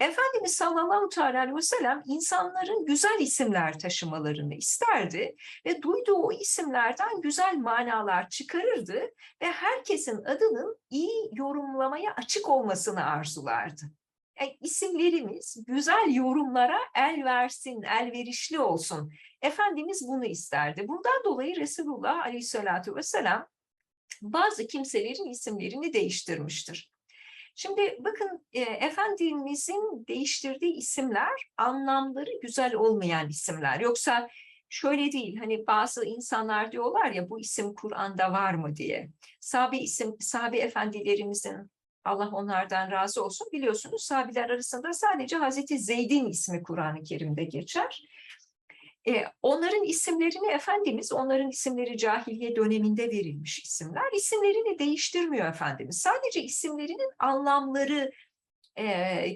Efendimiz sallallahu aleyhi ve sellem insanların güzel isimler taşımalarını isterdi ve duyduğu o isimlerden güzel manalar çıkarırdı ve herkesin adının iyi yorumlamaya açık olmasını arzulardı. Yani isimlerimiz güzel yorumlara el versin, elverişli olsun. Efendimiz bunu isterdi. Bundan dolayı Resulullah aleyhissalatü vesselam bazı kimselerin isimlerini değiştirmiştir. Şimdi bakın e, Efendimizin değiştirdiği isimler anlamları güzel olmayan isimler. Yoksa şöyle değil hani bazı insanlar diyorlar ya bu isim Kur'an'da var mı diye. Sahabe isim, sahabe efendilerimizin Allah onlardan razı olsun biliyorsunuz sahabeler arasında sadece Hazreti Zeyd'in ismi Kur'an-ı Kerim'de geçer. E, onların isimlerini Efendimiz, onların isimleri cahiliye döneminde verilmiş isimler, isimlerini değiştirmiyor Efendimiz. Sadece isimlerinin anlamları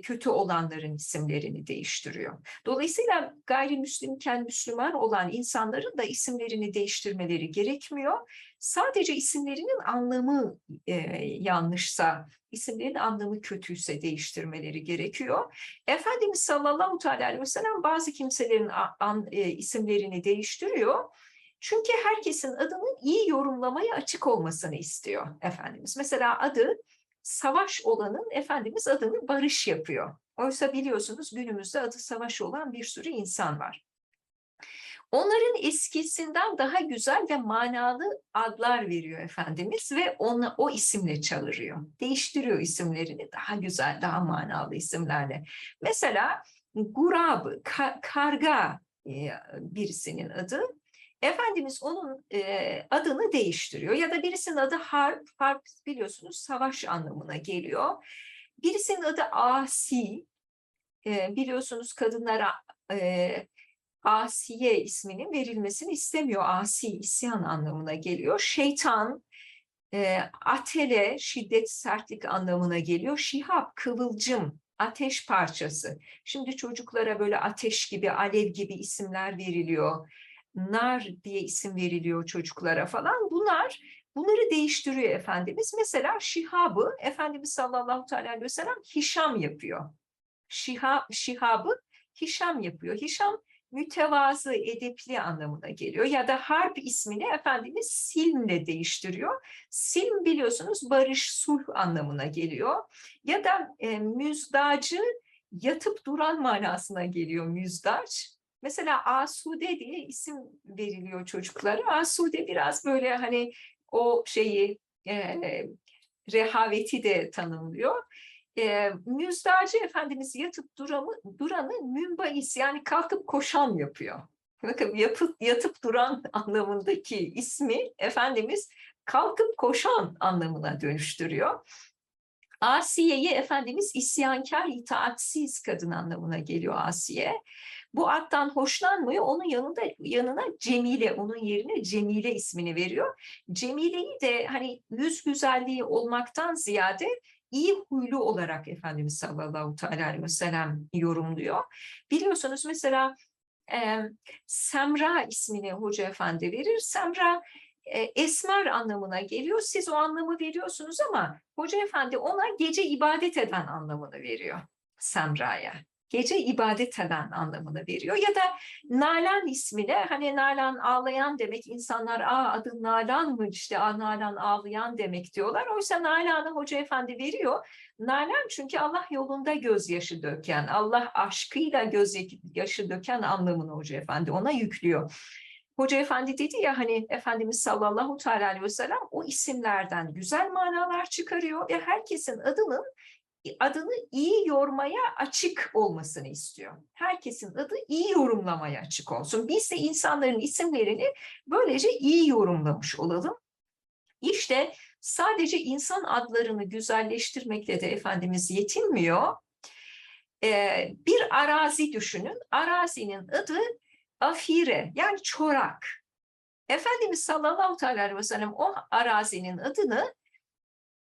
kötü olanların isimlerini değiştiriyor. Dolayısıyla gayrimüslimken Müslüman olan insanların da isimlerini değiştirmeleri gerekmiyor. Sadece isimlerinin anlamı yanlışsa, isimlerin anlamı kötüyse değiştirmeleri gerekiyor. Efendimiz sallallahu aleyhi ve sellem bazı kimselerin isimlerini değiştiriyor. Çünkü herkesin adının iyi yorumlamaya açık olmasını istiyor Efendimiz. Mesela adı savaş olanın Efendimiz adını barış yapıyor. Oysa biliyorsunuz günümüzde adı savaş olan bir sürü insan var. Onların eskisinden daha güzel ve manalı adlar veriyor Efendimiz ve onu o isimle çağırıyor. Değiştiriyor isimlerini daha güzel, daha manalı isimlerle. Mesela Gurab, ka karga e, birisinin adı. Efendimiz onun e, adını değiştiriyor ya da birisinin adı harp, harp biliyorsunuz savaş anlamına geliyor. Birisinin adı asi, e, biliyorsunuz kadınlara e, Asiye isminin verilmesini istemiyor. Asi, isyan anlamına geliyor. Şeytan, e, atele, şiddet, sertlik anlamına geliyor. Şihap, kıvılcım, ateş parçası. Şimdi çocuklara böyle ateş gibi, alev gibi isimler veriliyor. Nar diye isim veriliyor çocuklara falan. Bunlar bunları değiştiriyor Efendimiz. Mesela şihabı Efendimiz sallallahu aleyhi ve sellem Hişam yapıyor. Şihab, şihabı Hişam yapıyor. Hişam mütevazı, edepli anlamına geliyor. Ya da harp ismini Efendimiz silmle değiştiriyor. Silm biliyorsunuz barış, sulh anlamına geliyor. Ya da e, müzdacı yatıp duran manasına geliyor müzdaç. Mesela Asude diye isim veriliyor çocuklara. Asude biraz böyle hani o şeyi e, rehaveti de tanımlıyor e, müzdarcı Efendimiz yatıp duramı, duranı münbais yani kalkıp koşan yapıyor. Bakın yapıp, yatıp duran anlamındaki ismi Efendimiz kalkıp koşan anlamına dönüştürüyor. Asiye'yi Efendimiz isyankar, itaatsiz kadın anlamına geliyor Asiye. Bu addan hoşlanmıyor. Onun yanında yanına Cemile, onun yerine Cemile ismini veriyor. Cemile'yi de hani yüz güzelliği olmaktan ziyade iyi huylu olarak Efendimiz sallallahu aleyhi ve sellem yorumluyor. Biliyorsunuz mesela e, Semra ismini Hoca Efendi verir. Semra e, esmer anlamına geliyor. Siz o anlamı veriyorsunuz ama Hoca Efendi ona gece ibadet eden anlamını veriyor Semra'ya gece ibadet eden anlamını veriyor. Ya da Nalan ismine hani Nalan ağlayan demek insanlar aa adı Nalan mı işte aa, Nalan ağlayan demek diyorlar. Oysa Nalan'ı Hoca Efendi veriyor. Nalan çünkü Allah yolunda gözyaşı döken, Allah aşkıyla gözyaşı döken anlamını Hoca Efendi ona yüklüyor. Hoca Efendi dedi ya hani Efendimiz sallallahu aleyhi ve sellem o isimlerden güzel manalar çıkarıyor ve herkesin adının adını iyi yormaya açık olmasını istiyor. Herkesin adı iyi yorumlamaya açık olsun. Biz de insanların isimlerini böylece iyi yorumlamış olalım. İşte sadece insan adlarını güzelleştirmekle de Efendimiz yetinmiyor. Ee, bir arazi düşünün. Arazinin adı afire yani çorak. Efendimiz sallallahu aleyhi ve sellem o arazinin adını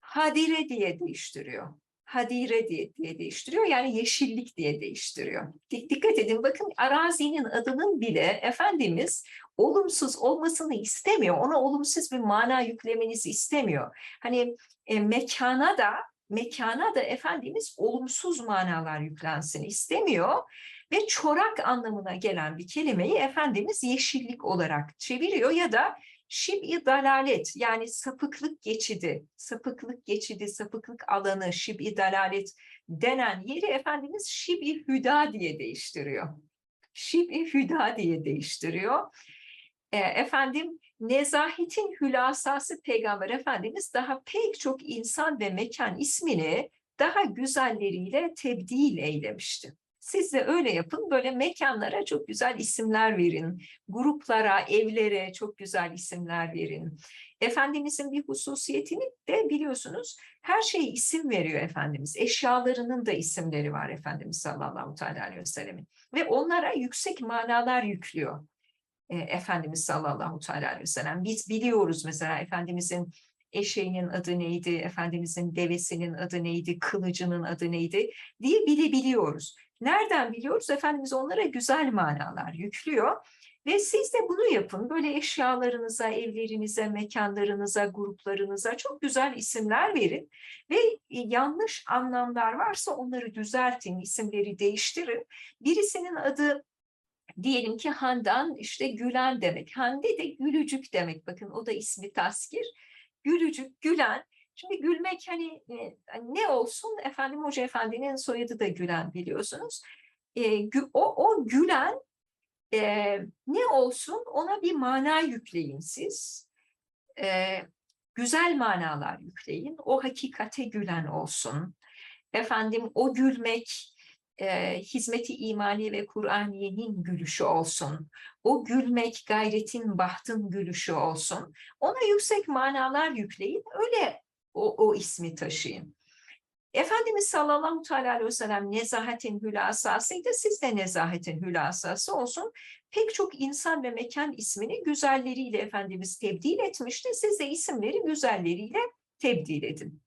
hadire diye değiştiriyor hadire diye, diye değiştiriyor. Yani yeşillik diye değiştiriyor. Dikkat edin bakın arazinin adının bile Efendimiz olumsuz olmasını istemiyor. Ona olumsuz bir mana yüklemenizi istemiyor. Hani e, mekana da mekana da Efendimiz olumsuz manalar yüklensin istemiyor ve çorak anlamına gelen bir kelimeyi Efendimiz yeşillik olarak çeviriyor ya da şib-i dalalet yani sapıklık geçidi, sapıklık geçidi, sapıklık alanı, şib-i dalalet denen yeri Efendimiz şib-i hüda diye değiştiriyor. Şib-i hüda diye değiştiriyor. E, efendim nezahetin hülasası Peygamber Efendimiz daha pek çok insan ve mekan ismini daha güzelleriyle tebdil eylemişti. Siz de öyle yapın, böyle mekanlara çok güzel isimler verin. Gruplara, evlere çok güzel isimler verin. Efendimizin bir hususiyetini de biliyorsunuz her şeye isim veriyor Efendimiz. Eşyalarının da isimleri var Efendimiz sallallahu aleyhi ve sellemin. Ve onlara yüksek manalar yüklüyor. E, Efendimiz sallallahu aleyhi ve sellem. Biz biliyoruz mesela Efendimizin eşeğinin adı neydi, Efendimizin devesinin adı neydi, kılıcının adı neydi diye bilebiliyoruz. Nereden biliyoruz? Efendimiz onlara güzel manalar yüklüyor. Ve siz de bunu yapın. Böyle eşyalarınıza, evlerinize, mekanlarınıza, gruplarınıza çok güzel isimler verin. Ve yanlış anlamlar varsa onları düzeltin, isimleri değiştirin. Birisinin adı diyelim ki Handan işte gülen demek. Hande de gülücük demek. Bakın o da ismi taskir. Gülücük, gülen. Şimdi gülmek hani e, ne olsun? Efendim Hoca Efendi'nin soyadı da Gülen biliyorsunuz. E, gü, o, o gülen e, ne olsun ona bir mana yükleyin siz. E, güzel manalar yükleyin. O hakikate gülen olsun. Efendim o gülmek e, hizmeti imani ve Kur'aniyenin gülüşü olsun. O gülmek gayretin, bahtın gülüşü olsun. Ona yüksek manalar yükleyin. Öyle o, o ismi taşıyın. Efendimiz sallallahu aleyhi ve sellem nezahetin hülasasıydı. Siz de nezahetin hülasası olsun. Pek çok insan ve mekan ismini güzelleriyle Efendimiz tebdil etmişti. Siz de isimleri güzelleriyle tebdil edin.